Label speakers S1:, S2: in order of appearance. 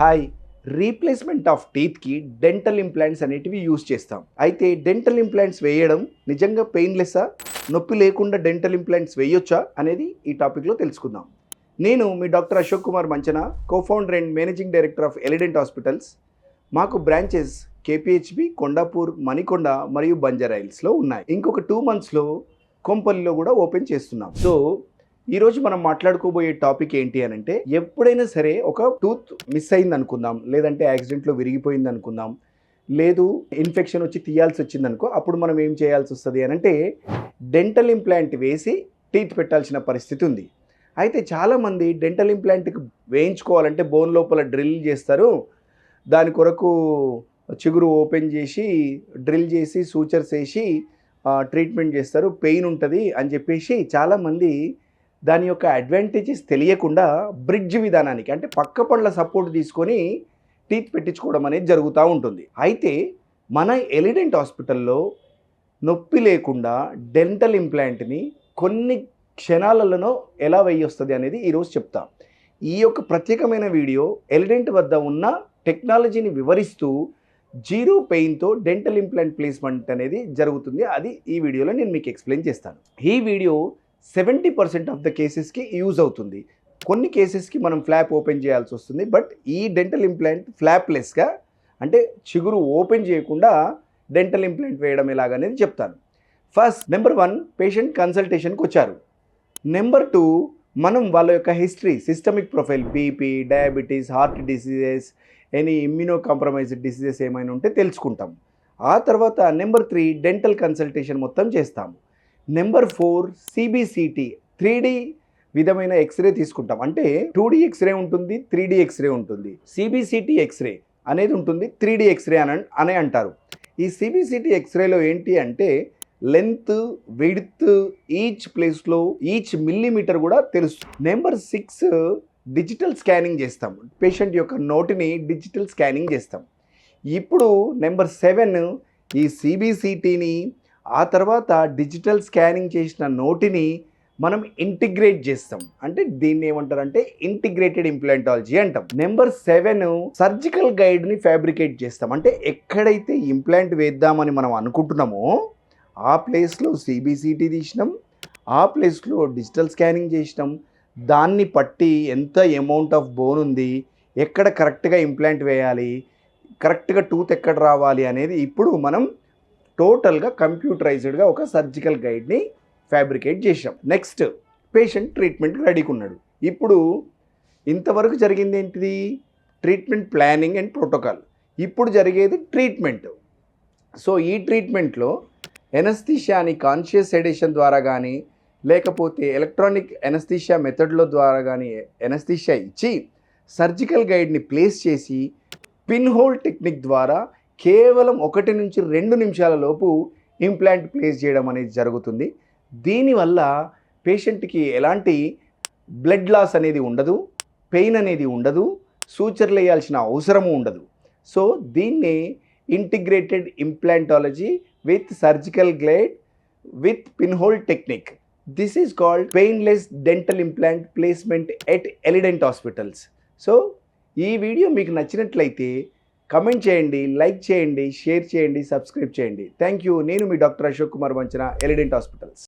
S1: Hi replacement of టీత్కి dental implants అనేటివి use చేస్తాం. అయితే డెంటల్ ఇంప్లాంట్స్ వేయడం నిజంగా పెయిన్లెస్సా నొప్పి లేకుండా డెంటల్ ఇంప్లాంట్స్ వేయొచ్చా? అనేది ఈ టాపిక్లో తెలుసుకుందాం. నేను మీ doctor Ashok Kumar Manchana cofounder and managing director of Elident hospitals మాకు బ్రాంచెస్ కేపీహెచ్బి కొండాపూర్ మణికొండ మరియు బంజారాయిల్స్లో ఉన్నాయి. ఇంకొక టూ మంత్స్లో కొంపల్లిలో కూడా ఓపెన్ చేస్తున్నాం. సో ఈరోజు మనం మాట్లాడుకోబోయే టాపిక్ ఏంటి అని అంటే ఎప్పుడైనా సరే ఒక టూత్ మిస్ అయింది అనుకుందాం లేదంటే యాక్సిడెంట్లో విరిగిపోయింది అనుకుందాం లేదు ఇన్ఫెక్షన్ వచ్చి తీయాల్సి వచ్చింది అనుకో అప్పుడు మనం ఏం చేయాల్సి వస్తుంది అని అంటే డెంటల్ ఇంప్లాంట్ వేసి టీత్ పెట్టాల్సిన పరిస్థితి ఉంది. అయితే చాలామంది డెంటల్ ఇంప్లాంట్కి వేయించుకోవాలంటే బోన్ లోపల డ్రిల్ చేస్తారు. దాని కొరకు చిగురు ఓపెన్ చేసి డ్రిల్ చేసి సూచర్స్ వేసి ట్రీట్మెంట్ చేస్తారు. పెయిన్ ఉంటుంది అని చెప్పేసి చాలామంది దాని యొక్క అడ్వాంటేజెస్ తెలియకుండా బ్రిడ్జ్ విధానానికి అంటే పక్క పళ్ళ సపోర్ట్ తీసుకొని టీత్ పెట్టించుకోవడం అనేది జరుగుతూ ఉంటుంది. అయితే మన ఎలిడెంట్ హాస్పిటల్లో నొప్పి లేకుండా డెంటల్ ఇంప్లాంట్ని కొన్ని క్షణాలలో ఎలా వేయొస్తుంది అనేది ఈరోజు చెప్తా. ఈ యొక్క ప్రత్యేకమైన వీడియో ఎలిడెంట్ వద్ద ఉన్న టెక్నాలజీని వివరిస్తూ జీరో పెయిన్తో డెంటల్ ఇంప్లాంట్ ప్లేస్మెంట్ అనేది జరుగుతుంది. అది ఈ వీడియోలో నేను మీకు ఎక్స్ప్లెయిన్ చేస్తాను. ఈ video seventy percent of the కేసెస్కి use అవుతుంది. కొన్ని కేసెస్కి మనం ఫ్లాప్ ఓపెన్ చేయాల్సి వస్తుంది. బట్ ఈ డెంటల్ ఇంప్లాంట్ ఫ్లాప్లెస్గా అంటే చిగురు ఓపెన్ చేయకుండా డెంటల్ ఇంప్లాంట్ వేయడం ఎలాగనేది చెప్తాను. ఫస్ట్ నెంబర్ వన్ పేషెంట్ కన్సల్టేషన్కి వచ్చారు. నెంబర్ టూ మనం వాళ్ళ యొక్క history systemic profile BP diabetes heart diseases any immunocompromised diseases ఏమైనా ఉంటే తెలుసుకుంటాం. ఆ తర్వాత నెంబర్ త్రీ డెంటల్ కన్సల్టేషన్ మొత్తం చేస్తాము. నెంబర్ ఫోర్ సిబిసిటీ త్రీ విధమైన ఎక్స్రే తీసుకుంటాం. అంటే టూ డీ ఎక్స్రే ఉంటుంది త్రీ డీ ఎక్స్రే ఉంటుంది. సిబిసిటీ ఎక్స్రే అనేది ఉంటుంది త్రీ డీ ఎక్స్రే అని అని అంటారు. ఈ సిబిసిటీ ఎక్స్రేలో ఏంటి అంటే లెంత్ విడ్త్ ఈచ్ ప్లేస్లో ఈచ్ మిల్లీమీటర్ కూడా తెలుస్తుంది. నెంబర్ సిక్స్ డిజిటల్ స్కానింగ్ చేస్తాం. పేషెంట్ యొక్క నోటిని డిజిటల్ స్కానింగ్ చేస్తాం. ఇప్పుడు నెంబర్ సెవెన్ ఈ సిబిసిటీని ఆ తర్వాత డిజిటల్ స్కానింగ్ చేసిన నోటిని మనం ఇంటిగ్రేట్ చేస్తాం. అంటే దీన్ని ఏమంటారు అంటే ఇంటిగ్రేటెడ్ ఇంప్లాంటాలజీ అంటాం. నెంబర్ సెవెన్ సర్జికల్ గైడ్ని ఫ్యాబ్రికేట్ చేస్తాం. అంటే ఎక్కడైతే ఇంప్లాంట్ వేద్దామని మనం అనుకుంటున్నామో ఆ ప్లేస్లో సిబిసిటీ తీసినాం. ఆ ప్లేస్లో డిజిటల్ స్కానింగ్ చేసినాం. దాన్ని పట్టి ఎంత అమౌంట్ ఆఫ్ బోన్ ఉంది ఎక్కడ కరెక్ట్గా ఇంప్లాంట్ వేయాలి కరెక్ట్గా టూత్ ఎక్కడ రావాలి అనేది ఇప్పుడు మనం టోటల్గా కంప్యూటరైజ్డ్గా ఒక సర్జికల్ గైడ్ని ఫ్యాబ్రికేట్ చేసాం నెక్స్ట్ పేషెంట్ ట్రీట్మెంట్కి రెడీగా ఉన్నాడు. ఇప్పుడు ఇంతవరకు జరిగింది ఏంటిది? Treatment planning and protocol. ఇప్పుడు జరిగేది ట్రీట్మెంట్. సో ఈ ట్రీట్మెంట్లో ఎనస్థిషియాని కాన్షియస్ సెడేషన్ ద్వారా కానీ లేకపోతే ఎలక్ట్రానిక్ ఎనస్థీషియా మెథడ్లో ద్వారా కానీ ఎనస్థీషియా ఇచ్చి సర్జికల్ గైడ్ని ప్లేస్ చేసి పిన్ హోల్ టెక్నిక్ ద్వారా కేవలం ఒకటి నుంచి రెండు నిమిషాల లోపు ఇంప్లాంట్ ప్లేస్ చేయడం అనేది జరుగుతుంది. దీనివల్ల పేషెంట్కి ఎలాంటి బ్లడ్ లాస్ అనేది ఉండదు పెయిన్ అనేది ఉండదు సూచర్లు వేయాల్సిన అవసరము ఉండదు. సో దీన్ని integrated implantology with surgical guide with pinhole technique. This is called painless dental implant placement at Elident hospitals. So ఈ వీడియో మీకు నచ్చినట్లయితే కమెంట్ చేయండి లైక్ చేయండి షేర్ చేయండి సబ్స్క్రైబ్ చేయండి. థ్యాంక్ యూ నేను మీ డాక్టర్ అశోక్ కుమార్ వంచన ఎలిడెంట్ హాస్పిటల్స్.